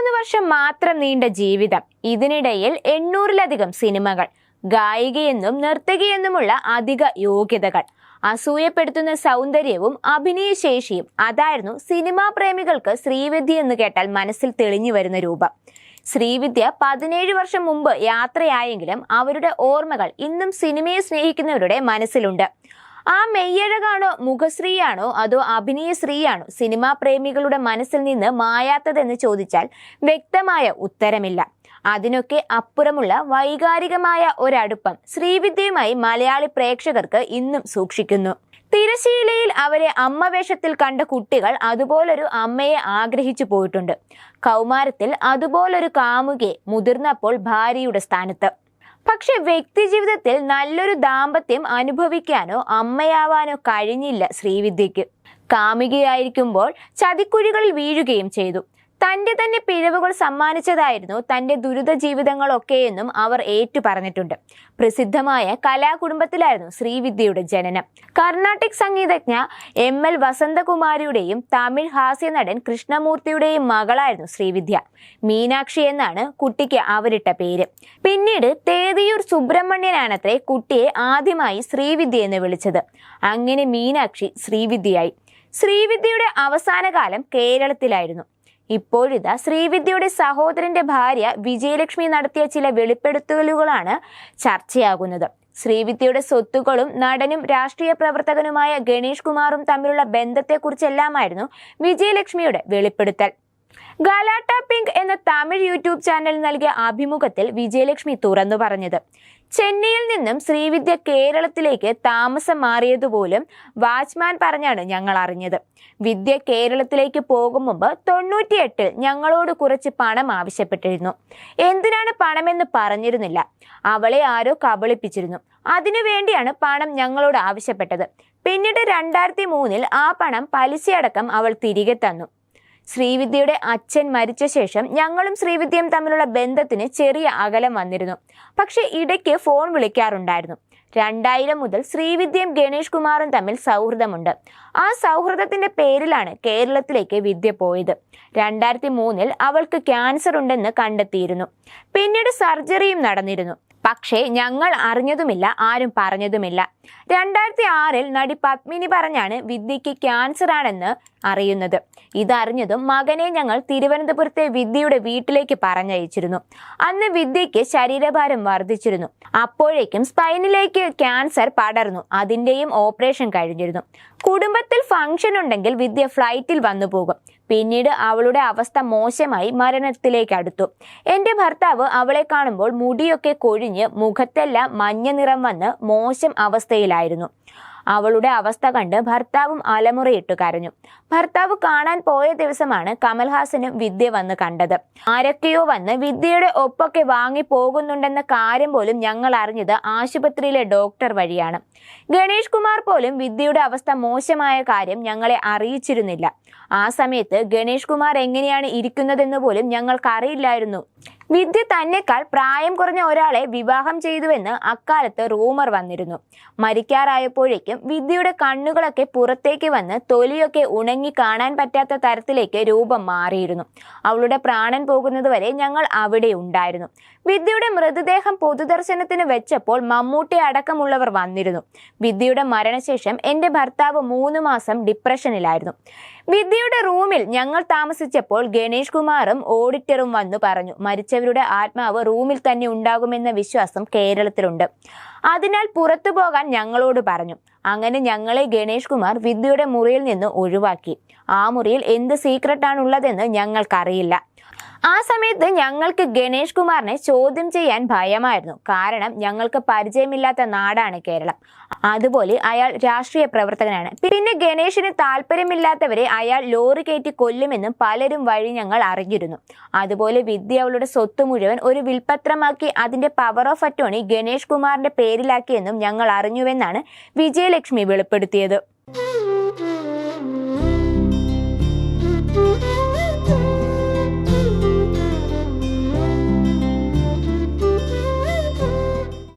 ഇരുപത്തിമൂന്ന് വർഷം മാത്രം നീണ്ട ജീവിതം. ഇതിനിടയിൽ എണ്ണൂറിലധികം സിനിമകൾ ഗായികയെന്നും നർത്തകിയെന്നുമുള്ള അധിക യോഗ്യതകൾ. അസൂയപ്പെടുത്തുന്ന സൗന്ദര്യവും അഭിനയശേഷിയും അതായിരുന്നു സിനിമാ പ്രേമികൾക്ക് ശ്രീവിദ്യ എന്ന് കേട്ടാൽ മനസ്സിൽ തെളിഞ്ഞു വരുന്ന രൂപം. ശ്രീവിദ്യ പതിനേഴ് വർഷം മുമ്പ് യാത്രയായെങ്കിലും അവരുടെ ഓർമ്മകൾ ഇന്നും സിനിമയെ സ്നേഹിക്കുന്നവരുടെ മനസ്സിലുണ്ട്. ആ മെയ്യഴകാണോ മുഖശ്രീയാണോ അതോ അഭിനയശ്രീയാണോ സിനിമാ പ്രേമികളുടെ മനസ്സിൽ നിന്ന് മായാത്തതെന്ന് ചോദിച്ചാൽ വ്യക്തമായ ഉത്തരമില്ല. അതിനൊക്കെ അപ്പുറമുള്ള വൈകാരികമായ ഒരടുപ്പം ശ്രീവിദ്യയുമായി മലയാളി പ്രേക്ഷകർക്ക് ഇന്നും സൂക്ഷിക്കുന്നു. തിരശീലയിൽ അവരെ അമ്മ വേഷത്തിൽ കണ്ട കുട്ടികൾ അതുപോലൊരു അമ്മയെ ആഗ്രഹിച്ചു പോയിട്ടുണ്ട്. കൗമാരത്തിൽ അതുപോലൊരു കാമുകെ മുതിർന്നപ്പോൾ ഭാര്യയുടെ സ്ഥാനത്ത്. പക്ഷെ വ്യക്തി ജീവിതത്തിൽ നല്ലൊരു ദാമ്പത്യം അനുഭവിക്കാനോ അമ്മയാവാനോ കഴിഞ്ഞില്ല ശ്രീവിദ്യയ്ക്ക്. കാമികയായിരിക്കുമ്പോൾ ചതിക്കുഴികളിൽ വീഴുകയും ചെയ്തു. തന്റെ തന്നെ പിഴവുകൾ സമ്മാനിച്ചതായിരുന്നു തന്റെ ദുരിത ജീവിതങ്ങളൊക്കെയെന്നും അവർ ഏറ്റു പറഞ്ഞിട്ടുണ്ട്. പ്രസിദ്ധമായ കലാകുടുംബത്തിലായിരുന്നു ശ്രീവിദ്യയുടെ ജനനം. കർണാട്ടിക് സംഗീതജ്ഞ എം എൽ വസന്തകുമാരിയുടെയും തമിഴ് ഹാസ്യ നടൻ കൃഷ്ണമൂർത്തിയുടെയും മകളായിരുന്നു ശ്രീവിദ്യ. മീനാക്ഷി എന്നാണ് കുട്ടിക്ക് അവരിട്ട പേര്. പിന്നീട് തേതിയൂർ സുബ്രഹ്മണ്യനാണത്രേ കുട്ടിയെ ആദ്യമായി ശ്രീവിദ്യ എന്ന് വിളിച്ചത്. അങ്ങനെ മീനാക്ഷി ശ്രീവിദ്യയായി. ശ്രീവിദ്യയുടെ അവസാന കാലം കേരളത്തിലായിരുന്നു. ഇപ്പോഴിതാ ശ്രീവിദ്യയുടെ സഹോദരന്റെ ഭാര്യ വിജയലക്ഷ്മി നടത്തിയ ചില വെളിപ്പെടുത്തലുകളാണ് ചർച്ചയാകുന്നത്. ശ്രീവിദ്യയുടെ സ്വത്തുക്കളും നടനും രാഷ്ട്രീയ പ്രവർത്തകനുമായ ഗണേഷ് കുമാറും തമ്മിലുള്ള ബന്ധത്തെക്കുറിച്ചെല്ലാമായിരുന്നു വിജയലക്ഷ്മിയുടെ വെളിപ്പെടുത്തൽ. ഗലാട്ട പിങ്ക് എന്ന തമിഴ് യൂട്യൂബ് ചാനൽ നൽകിയ അഭിമുഖത്തിൽ വിജയലക്ഷ്മി തുറന്നു പറഞ്ഞത്. ചെന്നൈയിൽ നിന്നും ശ്രീവിദ്യ കേരളത്തിലേക്ക് താമസം മാറിയതുപോലും വാച്ച്മാൻ പറഞ്ഞാണ് ഞങ്ങൾ അറിഞ്ഞത്. വിദ്യ കേരളത്തിലേക്ക് പോകും മുമ്പ് തൊണ്ണൂറ്റിയെട്ടിൽ ഞങ്ങളോട് കുറച്ച് പണം ആവശ്യപ്പെട്ടിരുന്നു. എന്തിനാണ് പണമെന്ന് പറഞ്ഞിരുന്നില്ല. അവളെ ആരോ കബളിപ്പിച്ചിരുന്നു. അതിനുവേണ്ടിയാണ് പണം ഞങ്ങളോട് ആവശ്യപ്പെട്ടത്. പിന്നീട് രണ്ടായിരത്തി മൂന്നിൽ ആ പണം പലിശയടക്കം അവൾ തിരികെ തന്നു. ശ്രീവിദ്യയുടെ അച്ഛൻ മരിച്ച ശേഷം ഞങ്ങളും ശ്രീവിദ്യയും തമ്മിലുള്ള ബന്ധത്തിന് ചെറിയ അകലം വന്നിരുന്നു. പക്ഷെ ഇടയ്ക്ക് ഫോൺ വിളിക്കാറുണ്ടായിരുന്നു. രണ്ടായിരം മുതൽ ശ്രീവിദ്യയും ഗണേഷ് കുമാറും തമ്മിൽ സൗഹൃദമുണ്ട്. ആ സൗഹൃദത്തിന്റെ പേരിലാണ് കേരളത്തിലേക്ക് വിദ്യ പോയത്. രണ്ടായിരത്തി മൂന്നിൽ അവൾക്ക് ക്യാൻസർ ഉണ്ടെന്ന് കണ്ടെത്തിയിരുന്നു. പിന്നീട് സർജറിയും നടന്നിരുന്നു. പക്ഷേ ഞങ്ങൾ അറിഞ്ഞതുമില്ല ആരും പറഞ്ഞതുമില്ല. രണ്ടായിരത്തി ആറിൽ നടി പത്മിനി പറഞ്ഞാണ് വിദ്യയ്ക്ക് ക്യാൻസർ ആണെന്ന് അറിയുന്നത്. ഇതറിഞ്ഞതും മകനെ ഞങ്ങൾ തിരുവനന്തപുരത്തെ വിദ്യയുടെ വീട്ടിലേക്ക് പറഞ്ഞയച്ചിരുന്നു. അന്ന് വിദ്യയ്ക്ക് ശരീരഭാരം വർദ്ധിച്ചിരുന്നു. അപ്പോഴേക്കും സ്പൈനിലേക്ക് ക്യാൻസർ പടർന്നു. അതിന്റെയും ഓപ്പറേഷൻ കഴിഞ്ഞിരുന്നു. കുടുംബത്തിൽ ഫംഗ്ഷൻ ഉണ്ടെങ്കിൽ വിദ്യ ഫ്ലൈറ്റിൽ വന്നു പോകും. പിന്നീട് അവളുടെ അവസ്ഥ മോശമായി മരണത്തിലേക്ക് അടുത്തു. എന്റെ ഭർത്താവ് അവളെ കാണുമ്പോൾ മുടിയൊക്കെ കൊഴിഞ്ഞ് മുഖത്തെല്ലാം മഞ്ഞ നിറം വന്ന് മോശം അവസ്ഥയിലായിരുന്നു. അവളുടെ അവസ്ഥ കണ്ട് ഭർത്താവും അലമുറയിട്ട് കരഞ്ഞു. ഭർത്താവ് കാണാൻ പോയ ദിവസമാണ് കമൽഹാസനും വിദ്യ വന്ന് കണ്ടത്. ആരൊക്കെയോ വന്ന് വിദ്യയുടെ ഒപ്പൊക്കെ വാങ്ങി പോകുന്നുണ്ടെന്ന കാര്യം പോലും ഞങ്ങൾ അറിഞ്ഞത് ആശുപത്രിയിലെ ഡോക്ടർ വഴിയാണ്. ഗണേഷ് കുമാർ പോലും വിദ്യയുടെ അവസ്ഥ മോശമായ കാര്യം ഞങ്ങളെ അറിയിച്ചിരുന്നില്ല. ആ സമയത്ത് ഗണേഷ് കുമാർ എങ്ങനെയാണ് ഇരിക്കുന്നതെന്ന് പോലും ഞങ്ങൾക്കറിയില്ലായിരുന്നു. വിദ്യ തന്നെക്കാൾ പ്രായം കുറഞ്ഞ ഒരാളെ വിവാഹം ചെയ്തുവെന്ന് അക്കാലത്ത് റൂമർ വന്നിരുന്നു. മരിക്കാറായപ്പോഴേക്കും വിദ്യയുടെ കണ്ണുകളൊക്കെ പുറത്തേക്ക് വന്ന് തൊലിയൊക്കെ ഉണങ്ങി കാണാൻ പറ്റാത്ത തരത്തിലേക്ക് രൂപം മാറിയിരുന്നു. അവളുടെ പ്രാണൻ പോകുന്നതുവരെ ഞങ്ങൾ അവിടെ ഉണ്ടായിരുന്നു. വിദ്യയുടെ മൃതദേഹം പൊതുദർശനത്തിന് വെച്ചപ്പോൾ മമ്മൂട്ടി അടക്കമുള്ളവർ വന്നിരുന്നു. വിദ്യയുടെ മരണശേഷം എന്റെ ഭർത്താവ് മൂന്ന് മാസം ഡിപ്രഷനിലായിരുന്നു. വിദ്യയുടെ റൂമിൽ ഞങ്ങൾ താമസിച്ചപ്പോൾ ഗണേഷ് കുമാറും ഓഡിറ്ററും വന്നു പറഞ്ഞു മരിച്ചവരുടെ ആത്മാവ് റൂമിൽ തന്നെ ഉണ്ടാകുമെന്ന വിശ്വാസം കേരളത്തിലുണ്ട്. അതിനാൽ പുറത്തു പോകാൻ ഞങ്ങളോട് പറഞ്ഞു. അങ്ങനെ ഞങ്ങളെ ഗണേഷ് കുമാർ വിദ്യയുടെ മുറിയിൽ നിന്ന് ഒഴിവാക്കി. ആ മുറിയിൽ എന്ത് സീക്രട്ടാണുള്ളതെന്ന് ഞങ്ങൾക്കറിയില്ല. ആ സമയത്ത് ഞങ്ങൾക്ക് ഗണേഷ് കുമാറിനെ ചോദ്യം ചെയ്യാൻ ഭയമായിരുന്നു. കാരണം ഞങ്ങൾക്ക് പരിചയമില്ലാത്ത നാടാണ് കേരളം. അതുപോലെ അയാൾ രാഷ്ട്രീയ പ്രവർത്തകനാണ്. പിന്നെ ഗണേഷിന് താല്പര്യമില്ലാത്തവരെ അയാൾ ലോറി കയറ്റി കൊല്ലുമെന്നും പലരും വഴി ഞങ്ങൾ അറിഞ്ഞിരുന്നു. അതുപോലെ വിദ്യ അവളുടെ സ്വത്ത് മുഴുവൻ ഒരു വിൽപത്രമാക്കി അതിന്റെ പവർ ഓഫ് അറ്റോണി ഗണേഷ് കുമാറിന്റെ പേരിലാക്കിയെന്നും ഞങ്ങൾ അറിഞ്ഞുവെന്നാണ് വിജയലക്ഷ്മി വെളിപ്പെടുത്തിയത്.